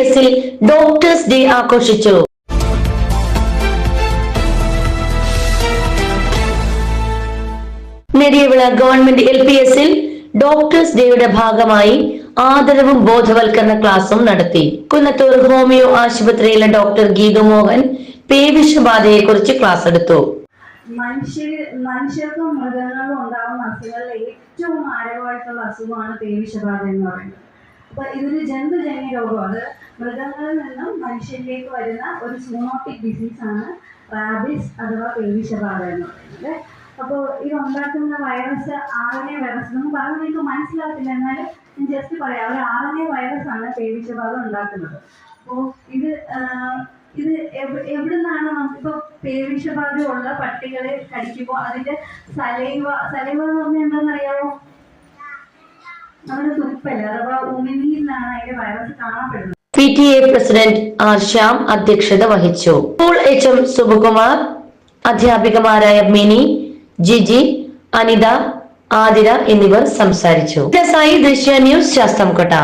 എസിൽ doctors day ആഘോഷിച്ചു. Nediyavila government L P എസിൽ ഡോക്ടേഴ്സ് ഡേയുടെ ഭാഗമായി ആദരവും ബോധവൽക്കരണ ക്ലാസും നടത്തി. കുന്നത്തൂർ ഹോമിയോ ആശുപത്രിയിലെ ഡോക്ടർ ഗീതു മോഹൻ പേവിഷബാധയെ കുറിച്ച് ക്ലാസ് എടുത്തു. മനുഷ്യർ മനുഷ്യർക്കും മൃഗങ്ങൾക്കും ഉണ്ടാകുന്ന അസുഖങ്ങളിൽ ഏറ്റവും മാരകമായിട്ടുള്ള അസുഖമാണ് പേവിഷബാധ എന്ന് പറയുന്നത്. അപ്പൊ ഇതൊരു ജന്തുജന്യ രോഗമാണ്. മൃഗങ്ങളിൽ നിന്നും മനുഷ്യരിലേക്ക് വരുന്ന ഒരു സൂണോട്ടിക് ഡിസീസ് ആണ് റാബിസ് അഥവാ പേവിഷബാധ എന്ന് പറയുന്നത്. അപ്പോൾ ഇത് ഉണ്ടാക്കുന്ന വൈറസ് ആർ വൈറസ് എന്ന് പറഞ്ഞാൽ നിങ്ങൾക്ക് മനസ്സിലാകത്തില്ല. എന്നാലും ഞാൻ ജസ്റ്റ് പറയാം ഒരു ആർ വൈറസ് ആണ് പേവിഷബാധ ഉണ്ടാക്കുന്നത്. അപ്പോൾ ഇത് ഇത് എവ് എവിടുന്നാണ് നമുക്കിപ്പോ പേവിഷബാധ ഉള്ള പട്ടികളെ കടിക്കുമ്പോൾ അതിന്റെ സലൈവ സലൈവ എന്ന് പറഞ്ഞാൽ എന്താണെന്നറിയാമോ virus P T A president R Shyam അധ്യക്ഷത വഹിച്ചു. സ്കൂൾ എച്ച് എം സുബകുമാർ അധ്യാപികമാരായ മിനി ജിജി അനിത ആതിര എന്നിവർ സംസാരിച്ചു. ദേശീയ ദൃശ്യ ന്യൂസ് ശാസ്തംകോട്ട.